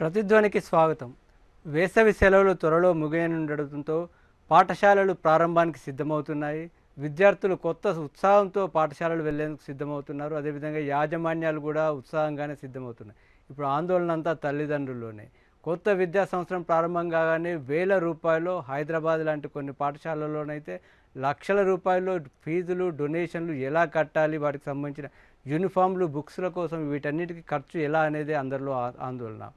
ప్రతిధ్వనికి స్వాగతం. వేసవి సెలవులు త్వరలో ముగియనుండటంతో పాఠశాలలు ప్రారంభానికి సిద్ధమవుతున్నాయి. విద్యార్థులు కొత్త ఉత్సాహంతో పాఠశాలలు వెళ్ళేందుకు సిద్ధమవుతున్నారు. అదేవిధంగా యాజమాన్యాలు కూడా ఉత్సాహంగానే సిద్ధమవుతున్నాయి. ఇప్పుడు ఆందోళన అంతా తల్లిదండ్రుల్లోనే. కొత్త విద్యా సంవత్సరం ప్రారంభం కాగానే వేల రూపాయలు హైదరాబాద్ లాంటి కొన్ని పాఠశాలల్లోనైతే లక్షల రూపాయలు ఫీజులు డొనేషన్లు ఎలా కట్టాలి వాటికి సంబంధించిన యూనిఫామ్లు బుక్స్ల కోసం వీటన్నిటికీ ఖర్చు ఎలా అనేది అందరిలో ఆ- ఆందోళన.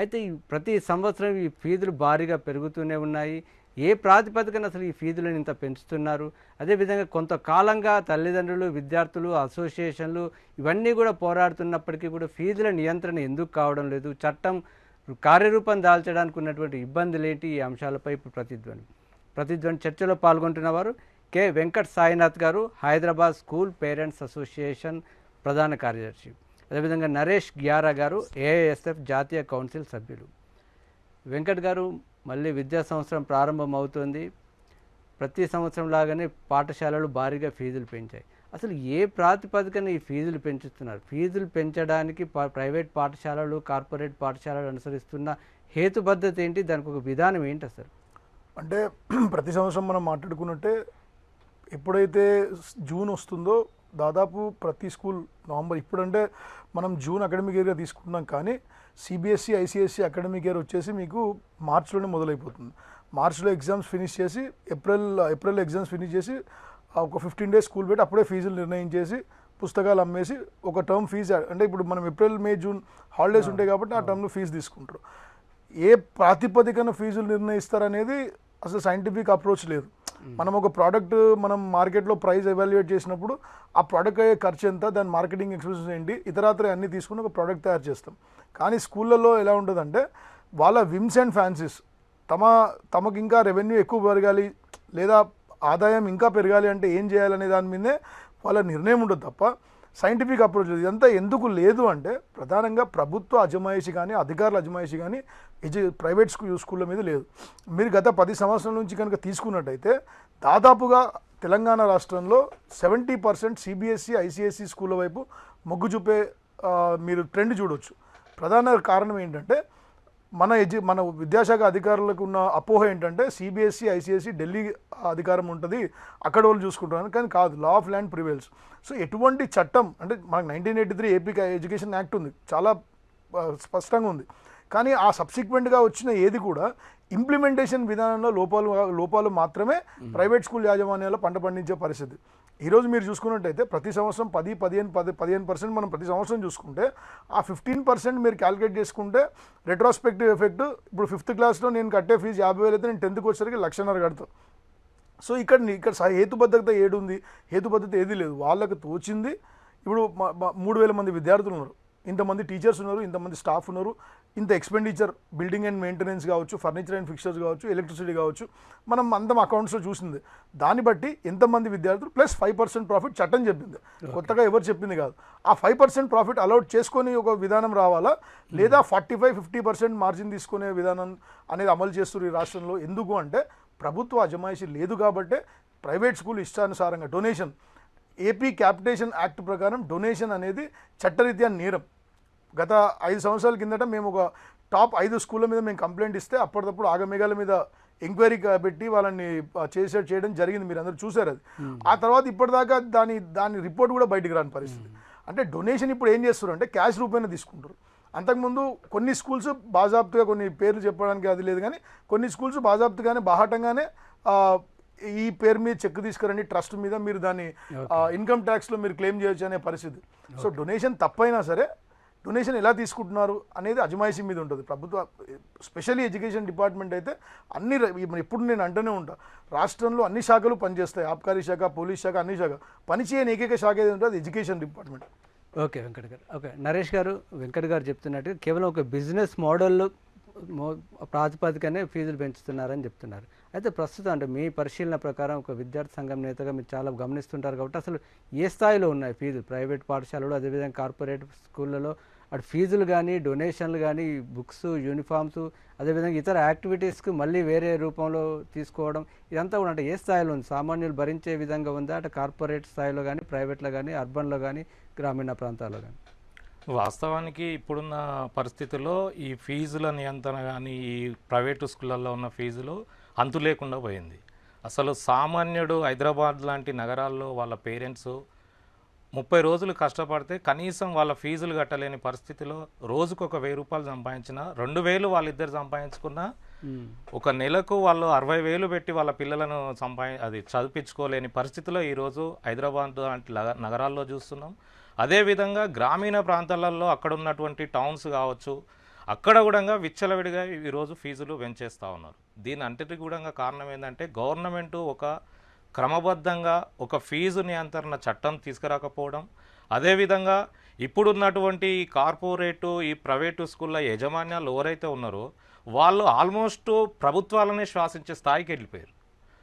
అయితే ప్రతి సంవత్సరం ఈ ఫీజులు భారీగా పెరుగుతూనే ఉన్నాయి. ఏ ప్రాతిపదికన అసలు ఈ ఫీజులను ఇంత పెంచుతున్నారు? అదేవిధంగా కొంతకాలంగా తల్లిదండ్రులు విద్యార్థులు అసోసియేషన్లు ఇవన్నీ కూడా పోరాడుతున్నప్పటికీ కూడా ఫీజుల నియంత్రణ ఎందుకు కావడం లేదు? చట్టం కార్యరూపం దాల్చడానికి ఉన్నటువంటి ఇబ్బందులు ఏంటి ఈ అంశాలపై ప్రతిధ్వని ప్రతిధ్వని చర్చలో పాల్గొంటున్న వారు కె. వెంకట్ సాయినాథ్ గారు హైదరాబాద్ స్కూల్ పేరెంట్స్ అసోసియేషన్ ప్రధాన కార్యదర్శి. అదేవిధంగా నరేష్ గ్యారా గారు ఏఐఎస్ఎఫ్ జాతీయ కౌన్సిల్ సభ్యులు. వెంకట్ గారు మళ్ళీ విద్యా సంవత్సరం ప్రారంభం అవుతుంది ప్రతి సంవత్సరం లాగానే పాఠశాలలు భారీగా ఫీజులు పెంచాయి. అసలు ఏ ప్రాతిపదికన ఈ ఫీజులు పెంచుతున్నారు? ఫీజులు పెంచడానికి పా- ప్రైవేట్ పాఠశాలలు కార్పొరేట్ పాఠశాలలు అనుసరిస్తున్న హేతుబద్ధత ఏంటి? దానికి ఒక విధానం ఏంటి అసలు? అంటే ప్రతి సంవత్సరం మనం మాట్లాడుకున్నట్టే ఎప్పుడైతే జూన్ వస్తుందో దాదాపు ప్రతి స్కూల్ నవంబర్ ఇప్పుడంటే మనం జూన్ అకాడమిక్ ఇయర్గా తీసుకుంటున్నాం కానీ సిబిఎస్ఈ ఐసిఎస్సి అకాడమిక్ ఇయర్ వచ్చేసి మీకు మార్చ్లోనే మొదలైపోతుంది. మార్చ్లో ఎగ్జామ్స్ ఫినిష్ చేసి ఏప్రిల్ ఏప్రిల్ ఎగ్జామ్స్ ఫినిష్ చేసి ఒక ఫిఫ్టీన్ డేస్ స్కూల్ పెట్టి అప్పుడే ఫీజులు నిర్ణయించేసి పుస్తకాలు అమ్మేసి ఒక టర్మ్ ఫీజు అంటే ఇప్పుడు మనం ఏప్రిల్ మే జూన్ హాలిడేస్ ఉంటాయి కాబట్టి ఆ. టర్మ్లో ఫీజు తీసుకుంటారు. ఏ ప్రాతిపదికన ఫీజులు నిర్ణయిస్తారనేది అసలు సైంటిఫిక్ అప్రోచ్ లేదు. మనం ఒక ప్రోడక్ట్ మనం మార్కెట్లో ప్రైస్ ఎవాల్యుయేట్ చేసినప్పుడు ఆ ప్రోడక్ట్ అయ్యే ఖర్చు ఎంత దాని మార్కెటింగ్ ఎక్స్పెన్సెస్ ఏంటి ఇతరాత్ర అన్ని తీసుకుని ఒక ప్రోడక్ట్ తయారు చేస్తాం. కానీ స్కూళ్ళల్లో ఎలా ఉంటుందంటే వాళ్ళ విమ్స్ అండ్ ఫ్యాన్సీస్ తమ తమకు ఇంకా రెవెన్యూ ఎక్కువ పెరగాలి లేదా ఆదాయం ఇంకా పెరగాలి అంటే ఏం చేయాలనే దాని మీదే వాళ్ళ నిర్ణయం ఉండదు తప్ప సైంటిఫిక్ అప్రోచ్ లేదు. ఇదంతా ఎందుకు లేదు అంటే ప్రధానంగా ప్రభుత్వ అజమాయిషి కానీ అధికారుల అజమాయిషి కానీ ఎడ్యు ప్రైవేట్ స్కూల్ స్కూళ్ళ మీద లేదు మీరు గత పది సంవత్సరాల నుంచి కనుక తీసుకున్నట్టయితే దాదాపుగా తెలంగాణ రాష్ట్రంలో సెవెంటీ పర్సెంట్ సిబిఎస్ఈ ఐసిఎస్ఈ స్కూళ్ళ వైపు మొగ్గు చూపే మీరు ట్రెండ్ చూడొచ్చు ప్రధాన కారణం ఏంటంటే మన ఎడ్యు మన విద్యాశాఖ అధికారులకు ఉన్న అపోహ ఏంటంటే సిబిఎస్ఈ ఐసిఎస్సి ఢిల్లీ అధికారం ఉంటుంది. అక్కడ వాళ్ళు చూసుకుంటున్నారు. కానీ కాదు law of land prevails so ఎటువంటి చట్టం అంటే మనకు nineteen eighty three AP education act ఉంది. చాలా స్పష్టంగా ఉంది. కానీ ఆ సబ్సిక్వెంట్గా వచ్చిన ఏది కూడా ఇంప్లిమెంటేషన్ విధానంలో లోపాలు లోపాలు మాత్రమే ప్రైవేట్ స్కూల్ యాజమాన్యాల్లో పంట పండించే పరిస్థితి. ఈరోజు మీరు చూసుకున్నట్టయితే ప్రతి సంవత్సరం పది పదిహేను పది పదిహేను పర్సెంట్ మనం ప్రతి సంవత్సరం చూసుకుంటే ఆ ఫిఫ్టీన్ పర్సెంట్ మీరు క్యాలిక్యులేట్ చేసుకుంటే రెట్రోస్పెక్టివ్ ఎఫెక్ట్ ఇప్పుడు ఫిఫ్త్ క్లాస్లో నేను కట్టే ఫీజు యాభై వేలు అయితే నేను టెన్త్కి వచ్చేసరికి లక్షన్నర కడతాను సో ఇక్కడ ఇక్కడ హేతుబద్ధత హేతుబద్ధత ఏడుంది హేతుబద్ధత ఏది లేదు. వాళ్ళకు తోచింది. ఇప్పుడు మూడు వేల మంది విద్యార్థులు ఉన్నారు. ఇంతమంది టీచర్స్ ఉన్నారు. ఇంతమంది స్టాఫ్ ఉన్నారు. ఇంత ఎక్స్పెండిచర్ బిల్డింగ్ అండ్ మెయింటెనెన్స్ కావచ్చు ఫర్నిచర్ అండ్ ఫిక్చర్స్ కావచ్చు ఎలక్ట్రిసిటీ కావచ్చు మనం అందం అకౌంట్స్లో చూసింది. దాన్ని బట్టి ఎంతమంది విద్యార్థులు ప్లస్ ఫైవ్ పర్సెంట్ ప్రాఫిట్ చట్టం చెప్పింది. కొత్తగా ఎవరు చెప్పింది కాదు. ఆ ఫైవ్ పర్సెంట్ ప్రాఫిట్ అలౌట్ చేసుకొని ఒక విధానం రావాలా? లేదా forty five fifty percent margin తీసుకునే విధానం అనేది అమలు చేస్తున్నారు ఈ రాష్ట్రంలో? ఎందుకు అంటే ప్రభుత్వ అజమాయిషి లేదు కాబట్టే ప్రైవేట్ స్కూల్ ఇష్టానుసారంగా డొనేషన్. ఏపీ క్యాపిటేషన్ యాక్ట్ ప్రకారం డొనేషన్ అనేది చట్టరీత్యా నేరం. గత ఐదు సంవత్సరాల కిందట మేము ఒక టాప్ ఐదు స్కూళ్ళ మీద మేము కంప్లైంట్ ఇస్తే అప్పటికప్పుడు ఆగమేఘాల మీద ఎంక్వైరీ పెట్టి వాళ్ళని చేసే చేయడం జరిగింది. మీరు అందరూ చూసారు అది ఆ తర్వాత ఇప్పటిదాకా దాని దాని రిపోర్ట్ కూడా బయటికి రాని పరిస్థితి. అంటే డొనేషన్ ఇప్పుడు ఏం చేస్తారు అంటే క్యాష్ రూపేణ తీసుకుంటారు. అంతకుముందు కొన్ని స్కూల్స్ బాజాబ్తుగా కొన్ని పేర్లు చెప్పడానికి అది లేదు కానీ కొన్ని స్కూల్స్ బాజాబ్తుగానే బాహాటంగానే ఈ పేరు మీద చెక్ తీసుకురండి ట్రస్ట్ మీద మీరు దాన్ని ఇన్కమ్ ట్యాక్స్లో మీరు క్లెయిమ్ చేయొచ్చు అనే పరిస్థితి. సో డొనేషన్ తప్పైనా సరే డొనేషన్ ఎలా తీసుకుంటున్నారు అనేది అజమాయిషీ మీద ఉంటుంది. ప్రభుత్వ స్పెషల్లీ ఎడ్యుకేషన్ డిపార్ట్మెంట్ అయితే అన్ని ఎప్పుడు నేను అంటూనే ఉంటా రాష్ట్రంలో అన్ని శాఖలు పనిచేస్తాయి. ఆబ్కారీ శాఖ పోలీస్ శాఖ అన్ని శాఖ. పనిచేయని ఏకైక శాఖ ఏది ఉంటుంది అది ఎడ్యుకేషన్ డిపార్ట్మెంట్. ఓకే వెంకట్ గారు. ఓకే నరేష్ గారు వెంకట్ గారు చెప్తున్నట్టు కేవలం ఒక బిజినెస్ మోడల్ ప్రాతిపదికనే ఫీజులు పెంచుతున్నారని చెప్తున్నారు. అయితే ప్రస్తుతం అంటే మీ పరిశీలన ప్రకారం ఒక విద్యార్థి సంఘం నేతగా మీరు చాలా గమనిస్తుంటారు కాబట్టి అసలు ఏ స్థాయిలో ఉన్నాయి ఫీజులు? ప్రైవేట్ పాఠశాలలు అదేవిధంగా కార్పొరేట్ స్కూళ్ళలో అటు ఫీజులు కానీ డొనేషన్లు కానీ బుక్స్ యూనిఫామ్స్ అదేవిధంగా ఇతర యాక్టివిటీస్కి మళ్ళీ వేరే రూపంలో తీసుకోవడం ఇదంతా కూడా అంటే ఏ స్థాయిలో ఉంది? సామాన్యులు భరించే విధంగా ఉందా? అటు కార్పొరేట్ స్థాయిలో కానీ ప్రైవేట్లో కానీ అర్బన్లో కానీ గ్రామీణ ప్రాంతాల్లో కానీ వాస్తవానికి ఇప్పుడున్న పరిస్థితుల్లో ఈ ఫీజుల నియంత్రణ కానీ ఈ ప్రైవేటు స్కూళ్ళల్లో ఉన్న ఫీజులు అంతు లేకుండా పోయింది అసలు సామాన్యుడు హైదరాబాద్ లాంటి నగరాల్లో వాళ్ళ పేరెంట్స్ ముప్పై రోజులు కష్టపడితే కనీసం వాళ్ళ ఫీజులు కట్టలేని పరిస్థితిలో రోజుకు ఒక వెయ్యి రూపాయలు సంపాదించిన రెండు వేలు వాళ్ళిద్దరు సంపాదించుకున్నా. ఒక నెలకు వాళ్ళు అరవై వేలు పెట్టి వాళ్ళ పిల్లలను సంపాది అది చదివించుకోలేని పరిస్థితిలో ఈరోజు హైదరాబాద్ లాంటి నగరాల్లో చూస్తున్నాం అదేవిధంగా గ్రామీణ ప్రాంతాలలో అక్కడ ఉన్నటువంటి టౌన్స్ కావచ్చు అక్కడ కూడా విచ్చలవిడిగా ఈరోజు ఫీజులు పెంచేస్తూ ఉన్నారు. దీని అంతటి కూడా కారణం ఏంటంటే గవర్నమెంట్ ఒక క్రమబద్ధంగా ఒక ఫీజు నియంత్రణ చట్టం తీసుకురాకపోవడం. అదేవిధంగా ఇప్పుడున్నటువంటి ఈ కార్పొరేటు ఈ ప్రైవేటు స్కూళ్ళ యజమాన్యాలు ఎవరైతే ఉన్నారో వాళ్ళు ఆల్మోస్ట్ ప్రభుత్వాలనే శ్వాసించే స్థాయికి వెళ్ళిపోయారు.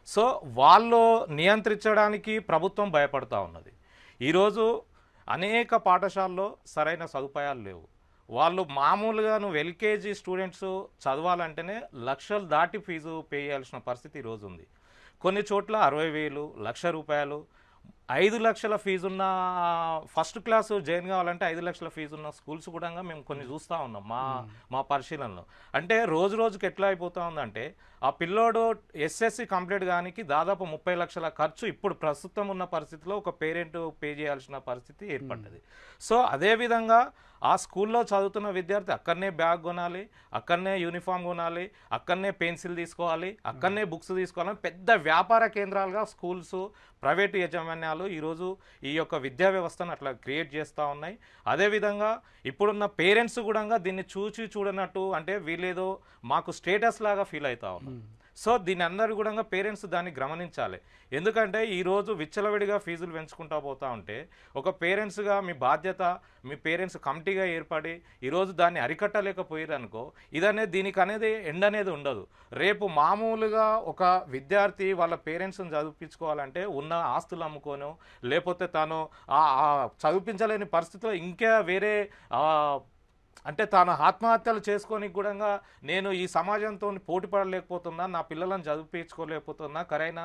సో వాళ్ళు నియంత్రించడానికి ప్రభుత్వం భయపడతా ఉన్నది. ఈరోజు అనేక పాఠశాలలో సరైన సదుపాయాలు లేవు. వాళ్ళు మామూలుగా నువ్వు ఎల్కేజీ స్టూడెంట్స్ చదవాలంటేనే లక్షలు దాటి ఫీజు పే చేయాల్సిన పరిస్థితి ఈరోజు ఉంది. కొన్ని చోట్ల అరవై వేలు లక్ష రూపాయలు ఐదు లక్షల ఫీజు ఉన్న ఫస్ట్ క్లాస్ జాయిన్ కావాలంటే ఐదు లక్షల ఫీజు ఉన్న స్కూల్స్ కూడా మేము కొన్ని చూస్తూ ఉన్నాం మా మా పరిశీలనలో. అంటే రోజు రోజుకి ఎట్లా అయిపోతా ఉందంటే ఆ పిల్లోడు ఎస్ఎస్సి కంప్లీట్ కానికి దాదాపు ముప్పై లక్షల ఖర్చు ఇప్పుడు ప్రస్తుతం ఉన్న పరిస్థితిలో ఒక పేరెంట్ పే చేయాల్సిన పరిస్థితి ఏర్పడ్డది. సో అదేవిధంగా ఆ స్కూల్లో చదువుతున్న విద్యార్థి అక్కడనే బ్యాగ్ కొనాలి అక్కడనే యూనిఫామ్ కొనాలి అక్కడనే పెన్సిల్ తీసుకోవాలి అక్కడనే బుక్స్ తీసుకోవాలి పెద్ద వ్యాపార కేంద్రాలుగా స్కూల్స్ ప్రైవేటు యాజమాన్యాలు ఈరోజు ఈ యొక్క విద్యా వ్యవస్థను అట్లా క్రియేట్ చేస్తూ ఉన్నాయి. అదేవిధంగా ఇప్పుడున్న పేరెంట్స్ కూడా దీన్ని చూచి చూడనట్టు అంటే వీళ్ళేదో మాకు స్టేటస్ లాగా ఫీల్ అవుతా ఉన్నారు. సో దీని అందరూ కూడా పేరెంట్స్ దాన్ని గమనించాలి. ఎందుకంటే ఈరోజు విచ్చలవిడిగా ఫీజులు పెంచుకుంటా పోతా ఉంటే ఒక పేరెంట్స్గా మీ బాధ్యత మీ పేరెంట్స్ కమిటీగా ఏర్పడి ఈరోజు దాన్ని అరికట్టలేకపోయారు అనుకో దీనికి అనేది ఎండ్ అనేది ఉండదు. రేపు మామూలుగా ఒక విద్యార్థి వాళ్ళ పేరెంట్స్ని చదివించుకోవాలంటే ఉన్న ఆస్తులు అమ్ముకోను లేకపోతే తాను ఆ- చదివించలేని పరిస్థితిలో ఇంకా వేరే అంటే తాను ఆత్మహత్యలు చేసుకోనికి కూడా నేను ఈ సమాజంతో పోటీ పడలేకపోతున్నా నా పిల్లలను చదివించుకోలేకపోతున్నా కరైన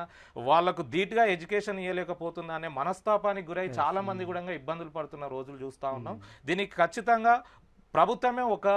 వాళ్ళకు ధీటుగా ఎడ్యుకేషన్ ఇవ్వలేకపోతున్నా అనే మనస్తాపానికి గురై చాలా మంది కూడా ఇబ్బందులు పడుతున్న రోజులు చూస్తూ ఉన్నాం. దీనికి ఖచ్చితంగా ప్రభుత్వమే ఒక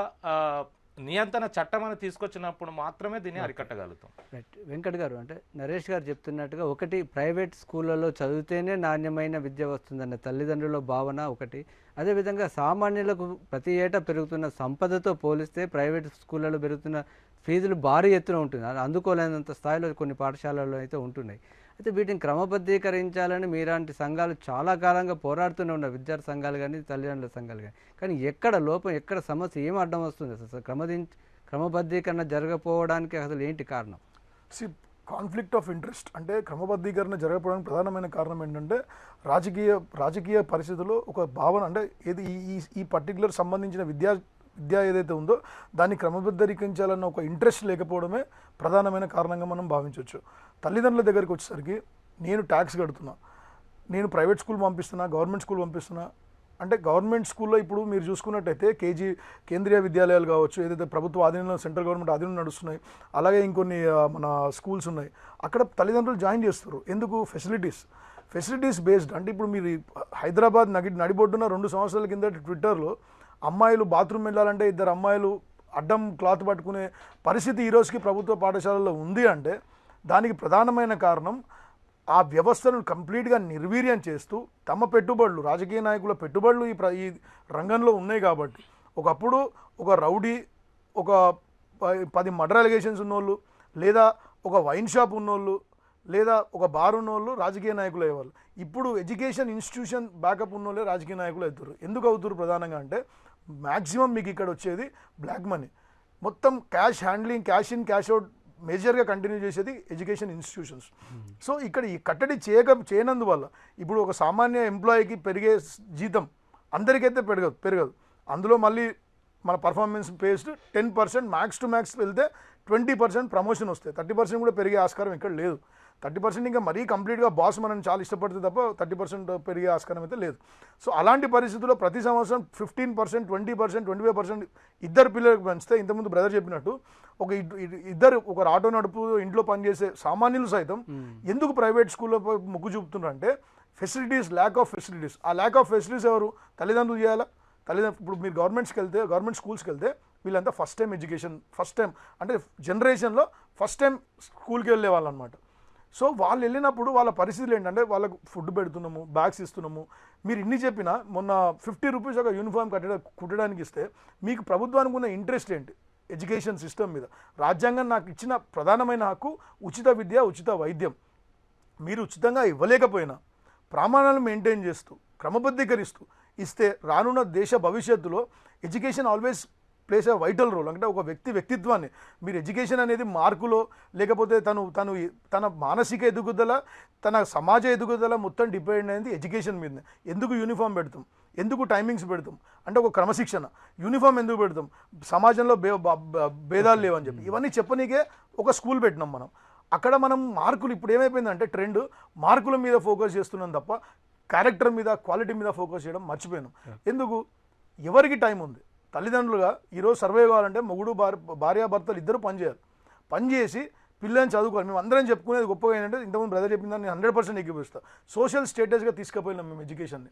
నియంత్రణ చట్టం అని తీసుకొచ్చినప్పుడు మాత్రమే దీన్ని అరికట్టగలుగుతాం. రైట్ వెంకట్ గారు అంటే నరేష్ గారు చెప్తున్నట్టుగా ఒకటి ప్రైవేట్ స్కూళ్ళలో చదివితేనే నాణ్యమైన విద్య వస్తుందన్న తల్లిదండ్రుల భావన ఒకటి. అదేవిధంగా సామాన్యులకు ప్రతి ఏటా పెరుగుతున్న సంపదతో పోలిస్తే ప్రైవేట్ స్కూళ్ళలో పెరుగుతున్న ఫీజులు భారీ ఎత్తున ఉంటుంది అది అందుకోలేనంత స్థాయిలో కొన్ని పాఠశాలల్లో అయితే ఉంటున్నాయి. అయితే వీటిని క్రమబద్ధీకరించాలని మీలాంటి సంఘాలు చాలా కాలంగా పోరాడుతూనే ఉన్న విద్యార్థి సంఘాలు కానీ తల్లిదండ్రుల సంఘాలు కానీ. కానీ ఎక్కడ లోపం ఎక్కడ సమస్య ఏం అడ్డం వస్తుంది? అసలు క్రమది క్రమబద్ధీకరణ జరగకపోవడానికి అసలు ఏంటి కారణం? సి కాన్ఫ్లిక్ట్ ఆఫ్ ఇంట్రెస్ట్ అంటే క్రమబద్ధీకరణ జరగకపోవడానికి ప్రధానమైన కారణం ఏంటంటే రాజకీయ రాజకీయ పరిస్థితుల్లో ఒక భావన అంటే ఏది ఈ ఈ ఈ పర్టికులర్ సంబంధించిన విద్యా విద్య ఏదైతే ఉందో దాన్ని క్రమబద్ధీకరించాలన్న ఒక ఇంట్రెస్ట్ లేకపోవడమే ప్రధానమైన కారణంగా మనం భావించవచ్చు. తల్లిదండ్రుల దగ్గరికి వచ్చేసరికి నేను ట్యాక్స్ కడుతున్నా నేను ప్రైవేట్ స్కూల్ పంపిస్తున్నా గవర్నమెంట్ స్కూల్ పంపిస్తున్నా అంటే గవర్నమెంట్ స్కూల్లో ఇప్పుడు మీరు చూసుకున్నట్టయితే కేజీ కేంద్రీయ విద్యాలయాలు కావచ్చు ఏదైతే ప్రభుత్వ ఆధీనంలో సెంట్రల్ గవర్నమెంట్ ఆధీనంలో నడుస్తున్నాయి అలాగే ఇంకొన్ని మన స్కూల్స్ ఉన్నాయి. అక్కడ తల్లిదండ్రులు జాయిన్ చేస్తారు. ఎందుకు? ఫెసిలిటీస్. Facilities based. అంటే ఇప్పుడు మీరు హైదరాబాద్ నగి నడిబొడ్డున రెండు సంవత్సరాల కింద ట్విట్టర్లో అమ్మాయిలు బాత్రూమ్ వెళ్ళాలంటే ఇద్దరు అమ్మాయిలు అడ్డం క్లాత్ పట్టుకునే పరిస్థితి ఈ రోజుకి ప్రభుత్వ పాఠశాలల్లో ఉంది అంటే దానికి ప్రధానమైన కారణం ఆ వ్యవస్థను కంప్లీట్గా నిర్వీర్యం చేస్తూ తమ పెట్టుబడులు రాజకీయ నాయకుల పెట్టుబడులు ఈ ప్ర ఈ రంగంలో ఉన్నాయి కాబట్టి. ఒకప్పుడు ఒక రౌడీ ఒక పది మర్డర్ అలిగేషన్స్ ఉన్నోళ్ళు లేదా ఒక వైన్ షాప్ ఉన్నోళ్ళు లేదా ఒక బార్ ఉన్నోళ్ళు రాజకీయ నాయకులు అయ్యేవాళ్ళు. ఇప్పుడు ఎడ్యుకేషన్ ఇన్స్టిట్యూషన్ బ్యాకప్ ఉన్నోళ్ళే రాజకీయ నాయకులు అవుతారు. ఎందుకు అవుతారు ప్రధానంగా అంటే మ్యాక్సిమం మీకు ఇక్కడ వచ్చేది బ్లాక్ మనీ. మొత్తం cash handling cash in cash out మేజర్గా కంటిన్యూ చేసేది ఎడ్యుకేషన్ ఇన్స్టిట్యూషన్స్. సో ఇక్కడ ఈ కట్టడి చేయక చేయనందువల్ల ఇప్పుడు ఒక సామాన్య ఎంప్లాయీకి పెరిగే జీతం అందరికైతే పెరగదు పెరగదు. అందులో మళ్ళీ మన performance based ten percent max to max వెళ్తే ట్వంటీ పర్సెంట్ ప్రమోషన్ వస్తాయి. థర్టీ పర్సెంట్ కూడా పెరిగే ఆస్కారం ఇక్కడ లేదు. థర్టీ పర్సెంట్ ఇంకా మరీ కంప్లీట్గా బాస్ మనం చాలా ఇష్టపడితే తప్ప థర్టీ పర్సెంట్ పెరిగే ఆస్కారం అయితే లేదు. సో అలాంటి పరిస్థితుల్లో ప్రతి సంవత్సరం fifteen percent twenty percent twenty five percent ఇద్దరు పిల్లలకు పెంచితే ఇంతకుముందు బ్రదర్ చెప్పినట్టు ఒక ఇద్- ఇద్- ఇద్దరు ఒక ఆటో నడుపు ఇంట్లో పనిచేసే సామాన్యులు సైతం ఎందుకు ప్రైవేట్ స్కూల్లో మొగ్గు చూపుతున్నారు అంటే ఫెసిలిటీస్ ల్యాక్ ఆఫ్ ఫెసిలిటీస్ ఆ ల్యాక్ ఆఫ్ ఫెసిలిటీస్ ఎవరు? తల్లిదండ్రులు చేయాలా? తల్లిదండ్రులు ఇప్పుడు మీరు గవర్నమెంట్స్కి వెళ్తే గవర్నమెంట్ స్కూల్స్కి వెళ్తే వీళ్ళంతా first time education first time అంటే జనరేషన్లో ఫస్ట్ టైం స్కూల్కి వెళ్ళే వాళ్ళు అనమాట సో వాళ్ళు వెళ్ళినప్పుడు వాళ్ళ పరిస్థితులు ఏంటంటే వాళ్ళకు ఫుడ్ పెడుతున్నాము బ్యాగ్స్ ఇస్తున్నాము. మీరు ఇన్ని చెప్పినా మొన్న ఫిఫ్టీ రూపీస్ ఒక యూనిఫామ్ కట్టడం కుట్టడానికి ఇస్తే మీకు ప్రభుత్వానికి ఉన్న ఇంట్రెస్ట్ ఏంటి? ఎడ్యుకేషన్ సిస్టమ్ మీద. రాజ్యాంగం నాకు ఇచ్చిన ప్రధానమైన హక్కు ఉచిత విద్య ఉచిత వైద్యం. మీరు ఉచితంగా ఇవ్వలేకపోయినా ప్రమాణాలు మెయింటైన్ చేస్తూ క్రమబద్ధీకరిస్తూ ఇస్తే రానున్న దేశ భవిష్యత్తులో education always plays a vital role అంటే ఒక వ్యక్తి వ్యక్తిత్వాన్ని. మీరు ఎడ్యుకేషన్ అనేది మార్కులో లేకపోతే తను తను తన మానసిక ఎదుగుదల తన సమాజ ఎదుగుదల మొత్తం డిపెండ్ అయింది ఎడ్యుకేషన్ మీదనే. ఎందుకు యూనిఫామ్ పెడతాం? ఎందుకు టైమింగ్స్ పెడతాం? అంటే ఒక క్రమశిక్షణ. యూనిఫామ్ ఎందుకు పెడతాం? సమాజంలో బ- భేదాలు లేవని చెప్పి. ఇవన్నీ చెప్పనీకే ఒక స్కూల్ పెట్టినాం మనం. అక్కడ మనం మార్కులు ఇప్పుడు ఏమైపోయిందంటే ట్రెండ్ మార్కుల మీద ఫోకస్ చేస్తున్నాం తప్ప క్యారెక్టర్ మీద క్వాలిటీ మీద ఫోకస్ చేయడం మర్చిపోయినాం. ఎందుకు? ఎవరికి టైం ఉంది? తల్లిదండ్రులుగా ఈరోజు సర్వే కావాలంటే మొగుడు భార్య భార్యాభర్తలు ఇద్దరు పనిచేయాలి. పనిచేసి పిల్లని చదువుకోవాలి. మేము అందరం చెప్పుకునేది గొప్పగా ఏంటంటే ఇంతకుముందు బ్రదర్ చెప్పిందని నేను హండ్రెడ్ పర్సెంట్ ఎక్కిపిస్తా సోషల్ స్టేటస్గా తీసుకుపోయినాం మేము ఎడ్యుకేషన్ని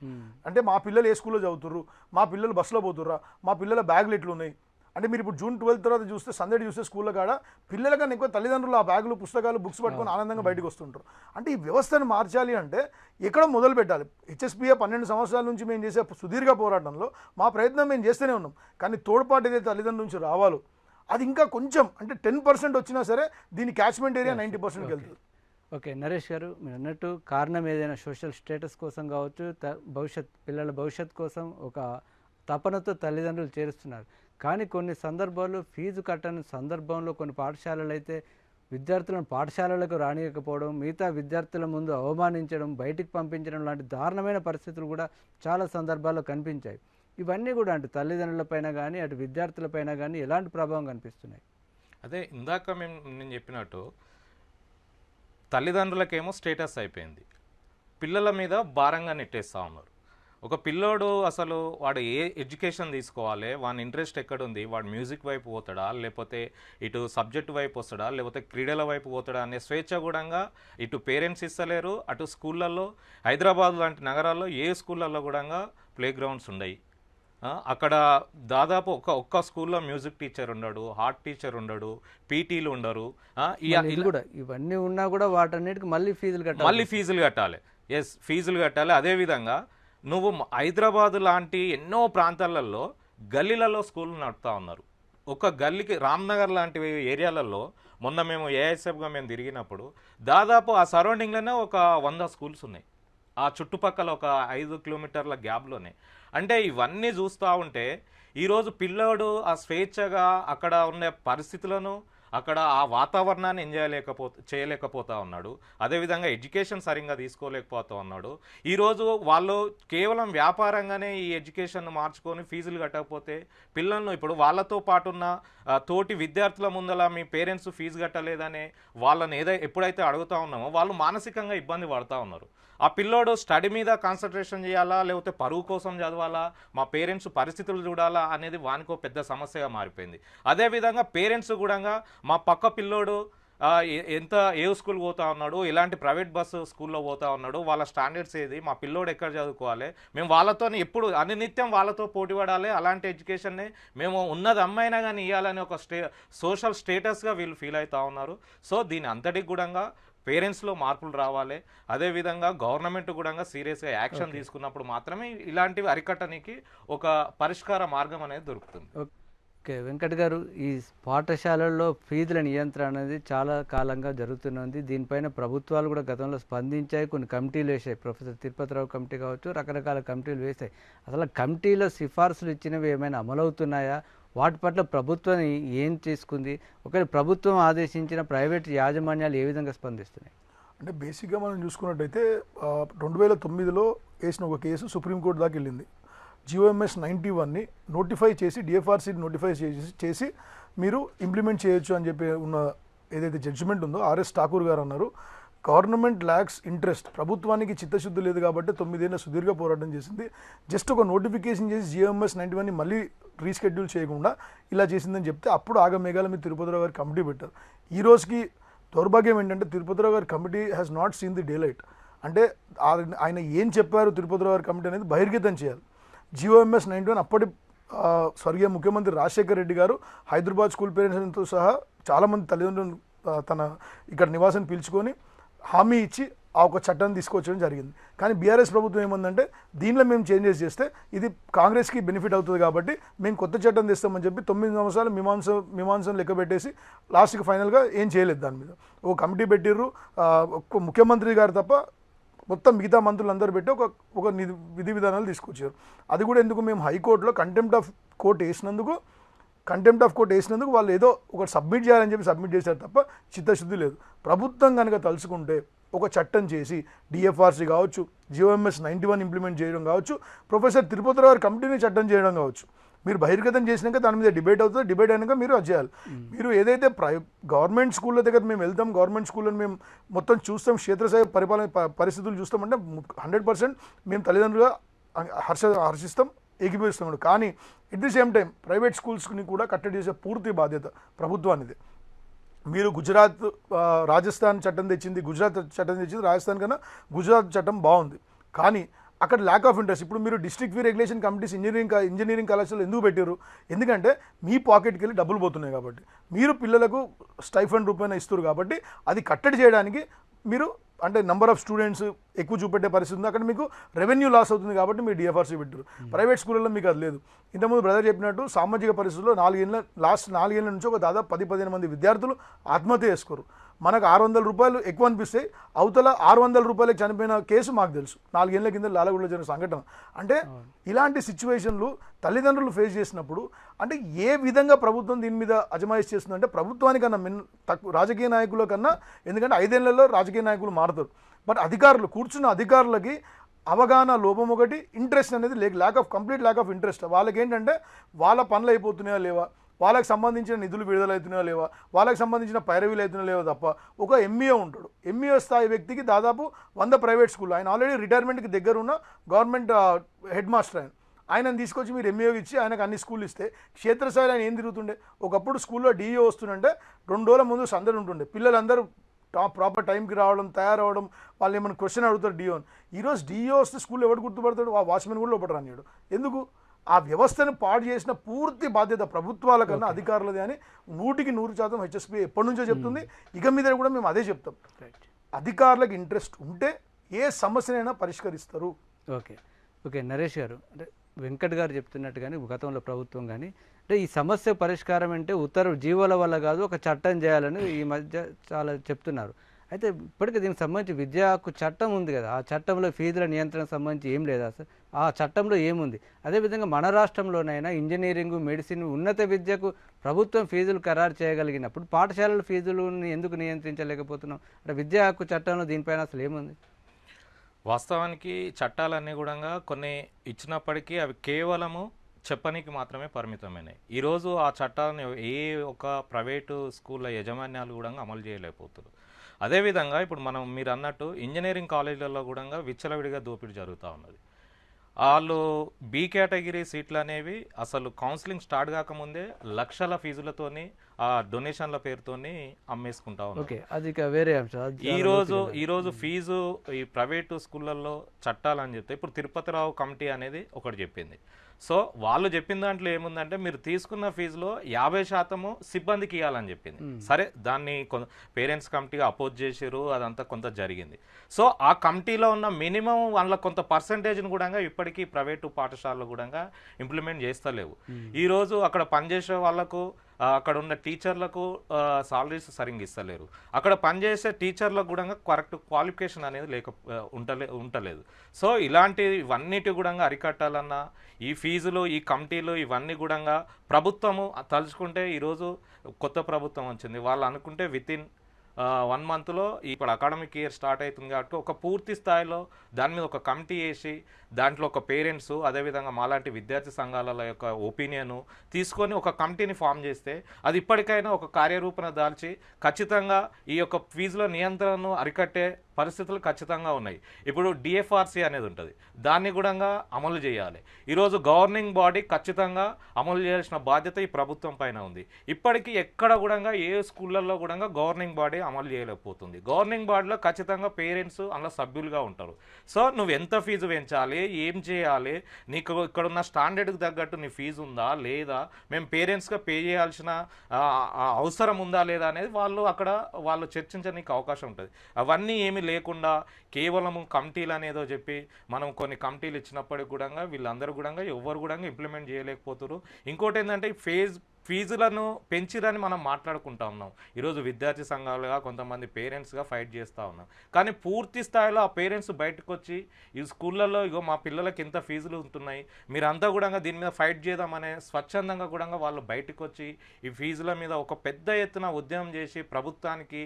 అంటే మా పిల్లలు ఏ స్కూల్లో చదువుతుర్రు? మా పిల్లలు బస్సులో పోతుర్రా? మా పిల్లల బ్యాగులు ఎట్లున్నాయి? అంటే మీరు ఇప్పుడు జూన్ ట్వెల్త్ తర్వాత చూస్తే సందడి చూస్తే స్కూల్లో కాడ పిల్లల కన్నా ఎక్కువ తల్లిదండ్రులు ఆ బ్యాగులు పుస్తకాలు బుక్స్ పట్టుకొని ఆనందంగా బయటకు వస్తుంటారు. అంటే ఈ వ్యవస్థను మార్చాలి అంటే ఎక్కడ మొదలు పెట్టాలి. హెచ్ఎస్పీఏ పన్నెండు సంవత్సరాల నుంచి మేము చేసే సుదీర్ఘ పోరాటంలో మా ప్రయత్నం మేము చేస్తూనే ఉన్నాం. కానీ తోడ్పాటు ఏదైతే తల్లిదండ్రుల నుంచి రావాలో అది ఇంకా కొంచెం అంటే టెన్ పర్సెంట్ వచ్చినా సరే దీని క్యాచ్మెంట్ ఏరియా నైంటీ పర్సెంట్కి వెళ్తుంది. ఓకే నరేష్ గారు మీరు అన్నట్టు కారణం ఏదైనా సోషల్ స్టేటస్ కోసం కావచ్చు భవిష్యత్ పిల్లల భవిష్యత్ కోసం ఒక తపనతో తల్లిదండ్రులు చేరుస్తున్నారు. కానీ కొన్ని సందర్భాల్లో ఫీజు కట్టని సందర్భంలో కొన్ని పాఠశాలలు అయితే విద్యార్థులను పాఠశాలలకు రానియకపోవడం మిగతా విద్యార్థుల ముందు అవమానించడం బయటికి పంపించడం లాంటి దారుణమైన పరిస్థితులు కూడా చాలా సందర్భాల్లో కనిపించాయి. ఇవన్నీ కూడా అటు తల్లిదండ్రులపైన కానీ అటు విద్యార్థులపైన కానీ ఎలాంటి ప్రభావం కనిపిస్తున్నాయి? అదే ఇందాక మేము నేను చెప్పినట్టు తల్లిదండ్రులకేమో స్టేటస్ అయిపోయింది. పిల్లల మీద భారంగా నెట్టేస్తూ ఉన్నారు. ఒక పిల్లోడు అసలు వాడు ఏ ఎడ్యుకేషన్ తీసుకోవాలి వాని ఇంట్రెస్ట్ ఎక్కడుంది వాడు మ్యూజిక్ వైపు పోతాడా లేకపోతే ఇటు సబ్జెక్ట్ వైపు వస్తాడా లేకపోతే క్రీడల వైపు పోతాడా అనే స్వేచ్ఛ కూడా ఇటు పేరెంట్స్ ఇస్తలేరు. అటు స్కూళ్ళల్లో హైదరాబాద్ లాంటి నగరాల్లో ఏ స్కూళ్ళల్లో కూడా ప్లే గ్రౌండ్స్ ఉండయి అక్కడ దాదాపు ఒక ఒక్క స్కూల్లో మ్యూజిక్ టీచర్ ఉండడు ఆర్ట్ టీచర్ ఉండడు పీటీలు ఉండరు. కూడా ఇవన్నీ ఉన్నా కూడా వాటన్నిటికి మళ్ళీ ఫీజులు కట్టాలి. మళ్ళీ ఫీజులు కట్టాలి. ఎస్ ఫీజులు కట్టాలి. అదేవిధంగా నువ్వు హైదరాబాద్ లాంటి ఎన్నో ప్రాంతాలలో గల్లీలలో స్కూల్ నడుపుతా ఉన్నారు. ఒక గల్లీకి రామ్నగర్ లాంటి ఏరియాలలో మొన్న మేము ఏఐఎస్ఎఫ్గా మేము తిరిగినప్పుడు దాదాపు ఆ సరౌండింగ్లోనే ఒక వంద స్కూల్స్ ఉన్నాయి. ఆ చుట్టుపక్కల ఒక ఐదు కిలోమీటర్ల గ్యాప్లోనే. అంటే ఇవన్నీ చూస్తూ ఉంటే ఈరోజు పిల్లోడు ఆ స్వేచ్ఛగా అక్కడ ఉన్న పరిస్థితులను అక్కడ ఆ వాతావరణాన్ని ఎంజాయ్ లేకపో చేయలేకపోతా ఉన్నాడు. అదేవిధంగా ఎడ్యుకేషన్ సరిగ్గా తీసుకోలేకపోతా ఉన్నాడు. ఈరోజు వాళ్ళు కేవలం వ్యాపారంగానే ఈ ఎడ్యుకేషన్ మార్చుకొని ఫీజులు కట్టకపోతే పిల్లలను ఇప్పుడు వాళ్ళతో పాటున్న తోటి విద్యార్థుల ముందల మీ పేరెంట్స్ ఫీజు కట్టలేదనే వాళ్ళని ఏదై ఎప్పుడైతే అడుగుతా ఉన్నామో వాళ్ళు మానసికంగా ఇబ్బంది పడతా ఉన్నారు. ఆ పిల్లోడు స్టడీ మీద కాన్సన్ట్రేషన్ చేయాలా లేకపోతే పరువు కోసం చదవాలా మా పేరెంట్స్ పరిస్థితులు చూడాలా అనేది వానికో పెద్ద సమస్యగా మారిపోయింది. అదేవిధంగా పేరెంట్స్ కూడా మా పక్క పిల్లోడు ఎంత ఏ స్కూల్ పోతా ఉన్నాడు ఎలాంటి ప్రైవేట్ బస్సు స్కూల్లో పోతా ఉన్నాడు వాళ్ళ స్టాండర్డ్స్ ఏది మా పిల్లోడు ఎక్కడ చదువుకోవాలి మేము వాళ్ళతో ఎప్పుడు అనినిత్యం వాళ్ళతో పోటీ పడాలి అలాంటి ఎడ్యుకేషన్ని మేము ఉన్నది అమ్మాయినా కానీ ఇవ్వాలని ఒక స్టే సోషల్ స్టేటస్గా వీళ్ళు ఫీల్ అవుతా ఉన్నారు. సో దీని అంతటికి కూడా పేరెంట్స్లో మార్పులు రావాలి. అదేవిధంగా గవర్నమెంట్ కూడా సీరియస్గా యాక్షన్ తీసుకున్నప్పుడు మాత్రమే ఇలాంటివి అరికట్టడానికి ఒక పరిష్కార మార్గం అనేది దొరుకుతుంది. ఓకే వెంకట్ గారు ఈ పాఠశాలల్లో ఫీజుల నియంత్రణ అనేది చాలా కాలంగా జరుగుతున్నది. దీనిపైన ప్రభుత్వాలు కూడా గతంలో స్పందించాయి. కొన్ని కమిటీలు వేసాయి ప్రొఫెసర్ తిరుపతిరావు కమిటీ కావచ్చు రకరకాల కమిటీలు వేసాయి అసలు కమిటీలో సిఫార్సులు ఇచ్చినవి ఏమైనా అమలవుతున్నాయా? వాటి పట్ల ప్రభుత్వం ఏం తీసుకుంది ఒకవేళ ప్రభుత్వం ఆదేశించిన ప్రైవేట్ యాజమాన్యాలు ఏ విధంగా స్పందిస్తున్నాయి? అంటే బేసిక్గా మనం చూసుకున్నట్టయితే రెండు వేల తొమ్మిదిలో వేసిన ఒక కేసు సుప్రీంకోర్టు దాకా వెళ్ళింది. జిఓఎంఎస్ నైంటీ వన్ని నోటిఫై చేసి డిఎఫ్ఆర్సీ నోటిఫై చేసి చేసి మీరు ఇంప్లిమెంట్ చేయొచ్చు అని చెప్పి ఉన్న ఏదైతే జడ్జిమెంట్ ఉందో ఆర్ఎస్ ఠాకూర్ గారు అన్నారు. గవర్నమెంట్ ల్యాక్స్ ఇంట్రెస్ట్ ప్రభుత్వానికి చిత్తశుద్ధి లేదు కాబట్టి తొమ్మిదేళ్ళ సుదీర్ఘ పోరాటం చేసింది. జస్ట్ ఒక నోటిఫికేషన్ చేసి జిఎంఎస్ నైంటీ వన్ని మళ్ళీ రీషెడ్యూల్ చేయకుండా ఇలా చేసిందని చెప్తే అప్పుడు ఆగమేఘాల మీద తిరుపతిరావు గారు కమిటీ పెట్టారు. ఈ రోజుకి దౌర్భాగ్యం ఏంటంటే తిరుపతిరావు గారి committee has not seen the daylight అంటే ఆయన ఏం చెప్పారు తిరుపతిరావు గారి కమిటీ అనేది బహిర్గతం చేయాలి. జియోఎంఎస్ నైన్టీ వన్ అప్పటి స్వర్గీయ ముఖ్యమంత్రి రాజశేఖర్ రెడ్డి గారు హైదరాబాద్ స్కూల్ పేరెంట్స్తో సహా చాలామంది తల్లిదండ్రులను తన ఇక్కడ నివాసం పిలుచుకొని హామీ ఇచ్చి ఆ ఒక చట్టాన్ని తీసుకొచ్చడం జరిగింది. కానీ బీఆర్ఎస్ ప్రభుత్వం ఏమందంటే దీనిలో మేము చేంజెస్ చేస్తే ఇది కాంగ్రెస్కి బెనిఫిట్ అవుతుంది కాబట్టి మేము కొత్త చట్టం తెస్తామని చెప్పి తొమ్మిది సంవత్సరాలు మీమాంస మీమాంసం లెక్క పెట్టేసి లాస్ట్కి ఫైనల్గా ఏం చేయలేదు దాని మీద. ఓ కమిటీ పెట్టిర్రు ఒక్క ముఖ్యమంత్రి గారు తప్ప మొత్తం మిగతా మంత్రులందరూ పెట్టి ఒక ఒక నిధి విధి విధానాలు తీసుకొచ్చారు. అది కూడా ఎందుకు మేము హైకోర్టులో కంటెంప్ట్ ఆఫ్ కోర్ట్ వేసినందుకు కంటెంప్ట్ ఆఫ్ కోర్ట్ వేసినందుకు వాళ్ళు ఏదో ఒకటి సబ్మిట్ చేయాలని చెప్పి సబ్మిట్ చేశారు తప్ప చిత్తశుద్ధి లేదు. ప్రభుత్వం కనుక తలుచుకుంటే ఒక చట్టం చేసి డిఎఫ్ఆర్సీ కావచ్చు జిఓఎంఎస్ నైంటీ వన్ ఇంప్లిమెంట్ చేయడం కావచ్చు ప్రొఫెసర్ తిరుపతి గారి కమిటీని చట్టం చేయడం కావచ్చు. మీరు బహిర్గతం చేసినాక దాని మీద డిబేట్ అవుతుంది డిబేట్ అయినాక మీరు అది చేయాలి. మీరు ఏదైతే ప్రై గవర్నమెంట్ స్కూళ్ళ దగ్గర మేము వెళ్తాం గవర్నమెంట్ స్కూళ్ళని మేము మొత్తం చూస్తాం క్షేత్రస్థాయి పరిపాలన ప- పరిస్థితులు చూస్తామంటే హండ్రెడ్ పర్సెంట్ మేము తల్లిదండ్రులుగా హర్ష హర్షిస్తాం ఏకీభవిస్తాం కానీ at the same time private స్కూల్స్ని కూడా కట్టడి చేసే పూర్తి బాధ్యత ప్రభుత్వానిది. మీరు గుజరాత్ రాజస్థాన్ చట్టం తెచ్చింది గుజరాత్ చట్టం తెచ్చింది రాజస్థాన్ కన్నా గుజరాత్ చట్టం బాగుంది. కానీ అక్కడ ల్యాక్ ఆఫ్ ఇంట్రెస్ట్ ఇప్పుడు మీరు district fee regulation committees engineering engineering కళాశాలలో ఎందుకు పెట్టారు ఎందుకంటే మీ పాకెట్కి వెళ్ళి డబ్బులు పోతున్నాయి కాబట్టి. మీరు పిల్లలకు స్టైఫండ్ రూపాయన ఇస్తారు కాబట్టి అది కట్టడి చేయడానికి మీరు అంటే నెంబర్ ఆఫ్ స్టూడెంట్స్ ఎక్కువ చూపెట్టే పరిస్థితి ఉంది. అక్కడ మీకు రెవెన్యూ లాస్ అవుతుంది కాబట్టి మీరు డిఎఫ్ఆర్సీ పెట్టారు ప్రైవేట్ స్కూళ్ళలో మీకు అది లేదు. ఇంతకుముందు బ్రదర్ చెప్పినట్టు సామాజిక పరిస్థితుల్లో నాలుగేళ్ళ లాస్ట్ నాలుగేళ్ళ నుంచి ఒక దాదాపు పది పదిహేను మంది విద్యార్థులు ఆత్మహత్య చేసుకోరు మనకు ఆరు వందల రూపాయలు ఎక్కువ అనిపిస్తే అవతల ఆరు వందల రూపాయలకు చనిపోయిన కేసు మాకు తెలుసు. నాలుగేళ్ళ కింద లాలగూడలో జరిగిన సంఘటన. అంటే ఇలాంటి సిచ్యువేషన్లు తల్లిదండ్రులు ఫేస్ చేసినప్పుడు అంటే ఏ విధంగా ప్రభుత్వం దీని మీద అజమాయిష్ చేస్తుందంటే ప్రభుత్వానికన్నా మిన్ తక్కువ రాజకీయ నాయకుల కన్నా ఎందుకంటే ఐదేళ్ళలో రాజకీయ నాయకులు మారుతారు. బట్ అధికారులు కూర్చున్న అధికారులకి అవగాహన లోపం ఒకటి ఇంట్రెస్ట్ అనేది లేక lack of complete lack of interest వాళ్ళకి ఏంటంటే వాళ్ళ పనులు అయిపోతున్నాయా లేవా? వాళ్ళకి సంబంధించిన నిధులు విడుదలవుతున్నాయో లేవా? వాళ్ళకి సంబంధించిన పైరవీలు అవుతున్నాయా లేవా తప్ప? ఒక ఎంఈఓ ఉంటాడు. ఎంఈఓ స్థాయి వ్యక్తికి దాదాపు వంద ప్రైవేట్ స్కూల్ ఆయన ఆల్రెడీ రిటైర్మెంట్కి దగ్గర ఉన్న గవర్నమెంట్ హెడ్ మాస్టర్ ఆయన. ఆయనను తీసుకొచ్చి మీరు ఎంఈఓకి ఇచ్చి ఆయనకు అన్ని స్కూల్ ఇస్తే క్షేత్రస్థాయిలో ఆయన ఏం తిరుగుతుండే? ఒకప్పుడు స్కూల్లో డిఈఓ వస్తుందంటే రెండు రోజుల ముందు సందడి ఉంటుండే. పిల్లలందరూ టాప్ ప్రాపర్ టైంకి రావడం తయారవడం వాళ్ళు ఏమైనా క్వశ్చన్ అడుగుతారు డిఓ ఈరోజు డిఓ వస్తే స్కూల్లో ఎవడు గుర్తుపడతాడు? ఆ వాచ్మెన్ కూడా లోపల రానియాడు ఎందుకు? ఆ వ్యవస్థను పాడు చేసిన పూర్తి బాధ్యత ప్రభుత్వాల కన్నా అధికారులదే అని నూటికి నూరు శాతం హెచ్ఎస్పీ ఎప్పటి నుంచో చెప్తుంది. ఇక మీద కూడా మేము అదే చెప్తాం. రైట్ అధికారులకు ఇంట్రెస్ట్ ఉంటే ఏ సమస్యనైనా పరిష్కరిస్తారు. ఓకే. ఓకే నరేష్ గారు అంటే వెంకట్ గారు చెప్తున్నట్టు కానీ గతంలో ప్రభుత్వం కానీ అంటే ఈ సమస్య పరిష్కారం అంటే ఉత్తర్వు జీవోల వల్ల కాదు ఒక చట్టం చేయాలని ఈ మధ్య చాలా చెప్తున్నారు. అయితే ఇప్పటికీ దీనికి సంబంధించి విద్యా హక్కు చట్టం ఉంది కదా ఆ చట్టంలో ఫీజుల నియంత్రణ సంబంధించి ఏం లేదా సార్? ఆ చట్టంలో ఏముంది? అదేవిధంగా మన రాష్ట్రంలోనైనా ఇంజనీరింగ్ మెడిసిన్ ఉన్నత విద్యకు ప్రభుత్వం ఫీజులు ఖరారు చేయగలిగినప్పుడు పాఠశాలల ఫీజులను ఎందుకు నియంత్రించలేకపోతున్నాం? అంటే విద్యా హక్కు చట్టంలో దీనిపైన అసలు ఏముంది? వాస్తవానికి చట్టాలన్నీ కూడా కొన్ని ఇచ్చినప్పటికీ అవి కేవలము చెప్పనీకి మాత్రమే పరిమితమైనవి ఈరోజు ఆ చట్టాలను ఏ ఒక ప్రైవేటు స్కూళ్ళ యజమాన్యాలు కూడా అమలు చేయలేకపోతున్నారు. అదేవిధంగా ఇప్పుడు మనం మీరు అన్నట్టు ఇంజనీరింగ్ కాలేజీలలో కూడా విచ్చలవిడిగా దోపిడీ జరుగుతూ ఉన్నది. వాళ్ళు బీ కేటగిరీ సీట్లు అనేవి అసలు కౌన్సిలింగ్ స్టార్ట్ కాకముందే లక్షల ఫీజులతోని ఆ డొనేషన్ల పేరుతోని అమ్మేసుకుంటా ఓకే అది ఇక వేరే అంశం. ఈ రోజు ఈ రోజు ఫీజు ఈ ప్రైవేటు స్కూళ్ళల్లో చట్టాలని చెప్తే ఇప్పుడు తిరుపతిరావు కమిటీ అనేది ఒకటి చెప్పింది. సో వాళ్ళు చెప్పిన దాంట్లో ఏముందంటే మీరు తీసుకున్న ఫీజులో యాభై శాతము సిబ్బందికి ఇవ్వాలని చెప్పింది. సరే దాన్ని పేరెంట్స్ కమిటీగా అపోజ్ చేసారు అదంతా కొంత జరిగింది. సో ఆ కమిటీలో ఉన్న మినిమం వాళ్ళ కొంత పర్సంటేజ్ని కూడా ఇప్పటికీ ప్రైవేటు పాఠశాలలు కూడా ఇంప్లిమెంట్ చేస్తలేవు. ఈ రోజు అక్కడ పనిచేసే వాళ్ళకు అక్కడ ఉన్న టీచర్లకు సాలరీస్ సరిగ్గా ఇస్తలేరు. అక్కడ పనిచేసే టీచర్లకు కూడా కరెక్ట్ క్వాలిఫికేషన్ అనేది లేక ఉంటలే ఉంటలేదు. సో ఇలాంటి ఇవన్నిటి కూడా అరికట్టాలన్నా ఈ ఫీజులు ఈ కమిటీలు ఇవన్నీ కూడా ప్రభుత్వము తలుచుకుంటే ఈరోజు కొత్త ప్రభుత్వం వచ్చింది. వాళ్ళు అనుకుంటే విత్ ఇన్ వన్ మంత్లో ఇప్పుడు అకాడమిక్ ఇయర్ స్టార్ట్ అవుతుంది కాబట్టి ఒక పూర్తి స్థాయిలో దాని మీద ఒక కమిటీ వేసి దాంట్లో ఒక పేరెంట్స్ అదేవిధంగా మాలాంటి విద్యార్థి సంఘాల యొక్క ఒపీనియన్ తీసుకొని ఒక కమిటీని ఫామ్ చేస్తే అది ఇప్పటికైనా ఒక కార్యరూపణ దాల్చి ఖచ్చితంగా ఈ యొక్క ఫీజుల నియంత్రణను అరికట్టే పరిస్థితులు ఖచ్చితంగా ఉన్నాయి. ఇప్పుడు డిఎఫ్ఆర్సి అనేది ఉంటుంది. దాన్ని కూడా అమలు చేయాలి. ఈరోజు గవర్నింగ్ బాడీ ఖచ్చితంగా అమలు చేయాల్సిన బాధ్యత ఈ ప్రభుత్వం పైన ఉంది. ఇప్పటికీ ఎక్కడ కూడా ఏ స్కూళ్ళల్లో కూడా గవర్నింగ్ బాడీ అమలు చేయలేకపోతుంది. గవర్నింగ్ బాడీలో ఖచ్చితంగా పేరెంట్స్ అందులో సభ్యులుగా ఉంటారు. సో నువ్వు ఎంత ఫీజు పెంచాలి? ఏం చేయాలి? నీకు ఇక్కడ ఉన్న స్టాండర్డ్కి తగ్గట్టు నీ ఫీజు ఉందా? లేదా? మేము పేరెంట్స్గా పే చేయాల్సిన అవసరం ఉందా లేదా అనేది వాళ్ళు అక్కడ వాళ్ళు చర్చించడానికి అవకాశం ఉంటుంది. అవన్నీ ఏమీ లేకుండా కేవలం కమిటీలు అనేదో చెప్పి మనం కొన్ని కమిటీలు ఇచ్చినప్పటికి కూడా వీళ్ళందరూ కూడా ఎవరు కూడా ఇంప్లిమెంట్ చేయలేకపోతున్నారు ఇంకోటి ఏంటంటే ఫేజ్ ఫీజులను పెంచిరని మనం మాట్లాడుకుంటా ఉన్నాం. ఈరోజు విద్యార్థి సంఘాలుగా కొంతమంది పేరెంట్స్గా ఫైట్ చేస్తూ ఉన్నాం. కానీ పూర్తి స్థాయిలో ఆ పేరెంట్స్ బయటకు వచ్చి ఈ స్కూళ్ళల్లో ఇగో మా పిల్లలకి ఇంత ఫీజులు ఉంటున్నాయి మీరంతా కూడా దీని మీద ఫైట్ చేద్దామనే స్వచ్ఛందంగా కూడా వాళ్ళు బయటకు వచ్చి ఈ ఫీజుల మీద ఒక పెద్ద ఎత్తున ఉద్యమం చేసి ప్రభుత్వానికి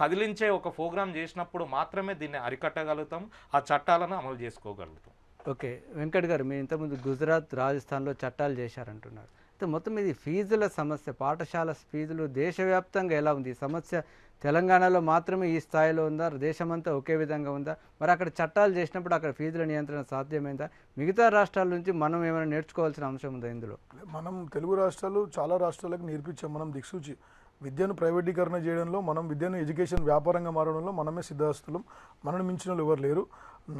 కదిలించే ఒక ప్రోగ్రాం చేసినప్పుడు మాత్రమే దీన్ని అరికట్టగలుగుతాం ఆ చట్టాలను అమలు చేసుకోగలుగుతాం. ఓకే. వెంకట్ గారు మీరు ఇంతకుముందు గుజరాత్ రాజస్థాన్లో చట్టాలు చేశారంటున్నారు. మొత్తం ఇది ఫీజుల సమస్య పాఠశాల ఫీజులు దేశవ్యాప్తంగా ఎలా ఉంది? ఈ సమస్య తెలంగాణలో మాత్రమే ఈ స్థాయిలో ఉందా? దేశమంతా ఒకే విధంగా ఉందా? మరి అక్కడ చట్టాలు చేసినప్పుడు అక్కడ ఫీజుల నియంత్రణ సాధ్యమైందా? మిగతా రాష్ట్రాల నుంచి మనం ఏమైనా నేర్చుకోవాల్సిన అంశం ఉందా ఇందులో? మనం తెలుగు రాష్ట్రాలు చాలా రాష్ట్రాలకు నేర్పించాం మనం దిక్సూచి. విద్యను ప్రైవేటీకరణ చేయడంలో మనం విద్యను ఎడ్యుకేషన్ వ్యాపారంగా మారడంలో మనమే సిద్ధాస్తులం మనల్ని మించిన వాళ్ళు ఎవరు లేరు.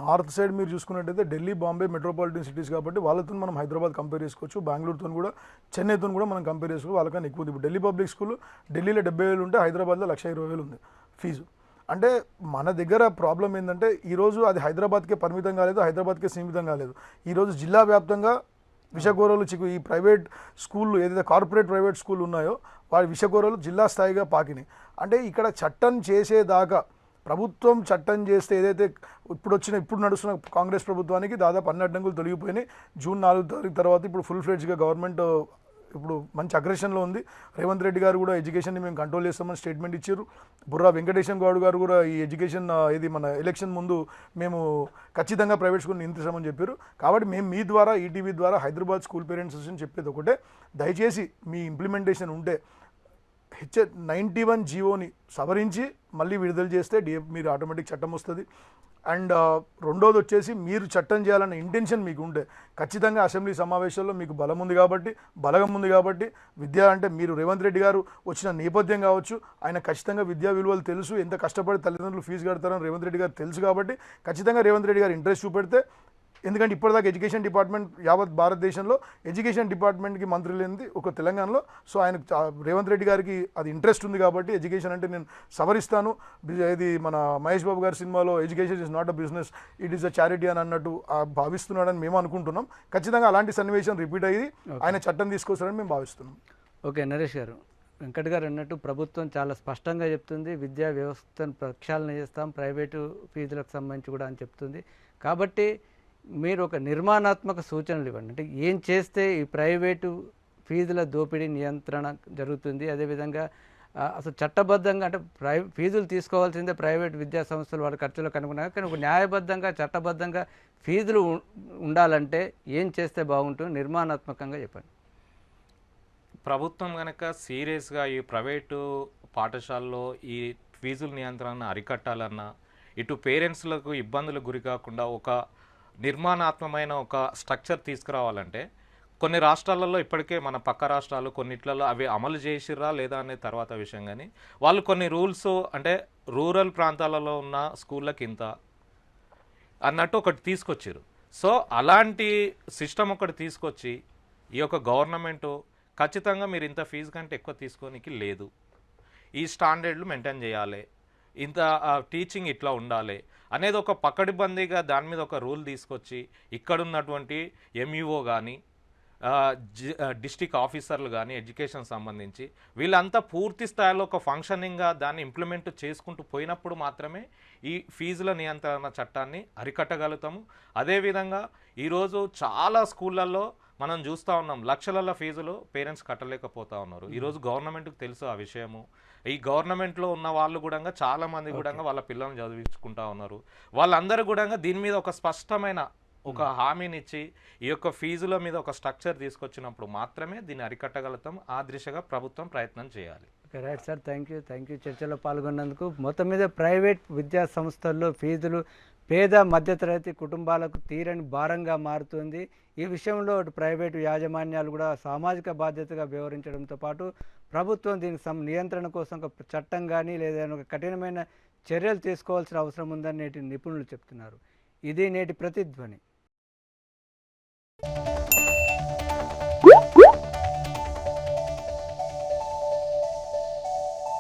నార్త్ సైడ్ మీరు చూసుకున్నట్టయితే ఢిల్లీ బాంబే మెట్రోపాలిటన్ సిటీస్ కాబట్టి వాళ్ళతో మనం హైదరాబాద్ కంపేర్ చేసుకోవచ్చు. బెంగళూరుతో కూడా చెన్నైతో కూడా మనం కంపేర్ చేసుకోవచ్చు. వాళ్ళకన్నా ఎక్కువ ఉంది. ఇప్పుడు ఢిల్లీ పబ్లిక్ స్కూల్ ఢిల్లీలో డెబ్బై వేలు ఉంటే హైదరాబాద్లో లక్ష ఇరవై వేలు ఉంది ఫీజు. అంటే మన దగ్గర ప్రాబ్లం ఏంటంటే ఈరోజు అది హైదరాబాద్కే పరిమితం కాలేదు హైదరాబాద్కే సీమితం కాలేదు. ఈరోజు జిల్లా వ్యాప్తంగా విషగోరలు చిక్కు ఈ ప్రైవేట్ స్కూళ్ళు ఏదైతే కార్పొరేట్ ప్రైవేట్ స్కూల్ ఉన్నాయో వారి విషగోరలు జిల్లా స్థాయిగా పాకినాయి. అంటే ఇక్కడ చట్టం చేసేదాకా ప్రభుత్వం చట్టం చేస్తే ఏదైతే ఇప్పుడు వచ్చిన ఇప్పుడు నడుస్తున్న కాంగ్రెస్ ప్రభుత్వానికి దాదాపు అన్ని అడ్డంకులు తొలగిపోయినాయి. జూన్ నాలుగు తారీఖు తర్వాత ఇప్పుడు ఫుల్ ఫ్లెడ్జ్గా గవర్నమెంట్ ఇప్పుడు మంచి అగ్రెషన్లో ఉంది. రేవంత్ రెడ్డి గారు కూడా ఎడ్యుకేషన్ని మేము కంట్రోల్ చేస్తామని స్టేట్మెంట్ ఇచ్చారు. బుర్రా వెంకటేశం గౌడ్ గారు కూడా ఈ ఎడ్యుకేషన్ ఇది మన ఎలక్షన్ ముందు మేము ఖచ్చితంగా ప్రైవేట్ స్కూల్ నియంత్రిస్తామని చెప్పారు. కాబట్టి మేము మీ ద్వారా ఈటీవీ ద్వారా హైదరాబాద్ స్కూల్ పేరెంట్స్ అసోసియేషన్ చెప్పేది ఒకటే. దయచేసి మీ ఇంప్లిమెంటేషన్ ఉంటే హెచ్ నైంటీ వన్ జీవోని సవరించి మళ్ళీ విడుదల చేస్తే డిఎఫ్ మీరు ఆటోమేటిక్ చట్టం వస్తుంది. అండ్ రెండోది వచ్చేసి మీరు చట్టం చేయాలన్న ఇంటెన్షన్ మీకు ఉంటే ఖచ్చితంగా అసెంబ్లీ సమావేశాల్లో మీకు బలం ఉంది కాబట్టి బలగం ఉంది కాబట్టి విద్య అంటే మీరు రేవంత్ రెడ్డి గారు వచ్చిన నేపథ్యం కావచ్చు ఆయన ఖచ్చితంగా విద్యా విలువలు తెలుసు ఎంత కష్టపడి తల్లిదండ్రులు ఫీజు కడతారని రేవంత్ రెడ్డి గారు తెలుసు కాబట్టి ఖచ్చితంగా రేవంత్ రెడ్డి గారు ఇంట్రెస్ట్ చూపెడితే ఎందుకంటే ఇప్పటిదాకా ఎడ్యుకేషన్ డిపార్ట్మెంట్ యావత్ భారతదేశంలో ఎడ్యుకేషన్ డిపార్ట్మెంట్కి మంత్రి లేనిది ఒక తెలంగాణలో. సో ఆయన రేవంత్ రెడ్డి గారికి అది ఇంట్రెస్ట్ ఉంది కాబట్టి ఎడ్యుకేషన్ అంటే నేను సవరిస్తాను. ఇది మన మహేష్ బాబు గారి సినిమాలో education is not a business it is a charity అని అన్నట్టు భావిస్తున్నాడని మేము అనుకుంటున్నాం. ఖచ్చితంగా అలాంటి సన్నివేశం రిపీట్ అయ్యి ఆయన చట్టం తీసుకొస్తారని మేము భావిస్తున్నాం. ఓకే నరేష్ గారు. వెంకట్ గారు అన్నట్టు ప్రభుత్వం చాలా స్పష్టంగా చెప్తుంది విద్యా వ్యవస్థను ప్రక్షాళన చేస్తాం ప్రైవేటు ఫీజులకు సంబంధించి కూడా అని చెప్తుంది. కాబట్టి మీరు ఒక నిర్మాణాత్మక సూచనలు ఇవ్వండి. అంటే ఏం చేస్తే ఈ ప్రైవేటు ఫీజుల దోపిడీ నియంత్రణ జరుగుతుంది? అదేవిధంగా అసలు చట్టబద్ధంగా అంటే ప్రై ఫీజులు తీసుకోవాల్సిందే ప్రైవేట్ విద్యా సంస్థలు వాళ్ళ ఖర్చులకు అనుగుణంగా కానీ ఒక న్యాయబద్ధంగా చట్టబద్ధంగా ఫీజులు ఉండాలంటే ఏం చేస్తే బాగుంటుంది నిర్మాణాత్మకంగా చెప్పండి. ప్రభుత్వం కనుక సీరియస్గా ఈ ప్రైవేటు పాఠశాలలో ఈ ఫీజుల నియంత్రణ అరికట్టాలన్నా ఇటు పేరెంట్స్లకు ఇబ్బందులు గురి కాకుండా ఒక నిర్మాణాత్మమైన ఒక స్ట్రక్చర్ తీసుకురావాలంటే కొన్ని రాష్ట్రాలలో ఇప్పటికే మన పక్క రాష్ట్రాలు కొన్నిట్లలో అవి అమలు చేసిర్రా లేదా అనే తర్వాత విషయం కానీ వాళ్ళు కొన్ని రూల్స్ అంటే రూరల్ ప్రాంతాలలో ఉన్న స్కూళ్ళకి ఇంత అన్నట్టు ఒకటి తీసుకొచ్చారు సో అలాంటి సిస్టమ్ ఒకటి తీసుకొచ్చి ఈ యొక్క గవర్నమెంటు ఖచ్చితంగా మీరు ఇంత ఫీజు కంటే ఎక్కువ తీసుకోనికి లేదు. ఈ స్టాండర్డ్లు మెయింటైన్ చేయాలి. ఇంత టీచింగ్ ఇట్లా ఉండాలి అనేది ఒక పకడ్బందీగా దాని మీద ఒక రూల్ తీసుకొచ్చి ఇక్కడ ఉన్నటువంటి ఎంఈఓ కానీ డిస్టిక్ ఆఫీసర్లు కానీ ఎడ్యుకేషన్ సంబంధించి వీళ్ళంతా పూర్తి స్థాయిలో ఒక ఫంక్షనింగ్గా దాన్ని ఇంప్లిమెంట్ చేసుకుంటూ పోయినప్పుడు మాత్రమే ఈ ఫీజుల నియంత్రణ చట్టాన్ని అరికట్టగలుగుతాము. అదేవిధంగా ఈరోజు చాలా స్కూళ్ళల్లో మనం చూస్తూ ఉన్నాం లక్షల ఫీజులు పేరెంట్స్ కట్టలేకపోతా ఉన్నారు. ఈరోజు గవర్నమెంట్కి తెలుసు ఆ విషయము. ఈ గవర్నమెంట్లో ఉన్న వాళ్ళు కూడా చాలా మంది కూడా వాళ్ళ పిల్లల్ని చదివించుకుంటా ఉన్నారు. వాళ్ళందరూ కూడా దీని మీద ఒక స్పష్టమైన ఒక హామీనిచ్చి ఈ యొక్క ఫీజుల మీద ఒక స్ట్రక్చర్ తీసుకొచ్చినప్పుడు మాత్రమే దీన్ని అరికట్టగలుగుతాం ఆ దిశగా ప్రభుత్వం ప్రయత్నం చేయాలి. Right sir. Thank you thank you చర్చలో పాల్గొన్నందుకు మొత్తం మీద ప్రైవేట్ విద్యా సంస్థల్లో ఫీజులు పేద మధ్యతరగతి కుటుంబాలకు తీరని భారంగా మారుతుంది. ఈ విషయంలో ప్రైవేటు యాజమాన్యాలు కూడా సామాజిక బాధ్యతగా వ్యవహరించడంతో పాటు ప్రభుత్వం దీని సమ నియంత్రణ కోసం ఒక చట్టం కానీ లేదా ఒక కఠినమైన చర్యలు తీసుకోవాల్సిన అవసరం ఉందని నేటి నిపుణులు చెప్తున్నారు. ఇది నేటి ప్రతిధ్వని.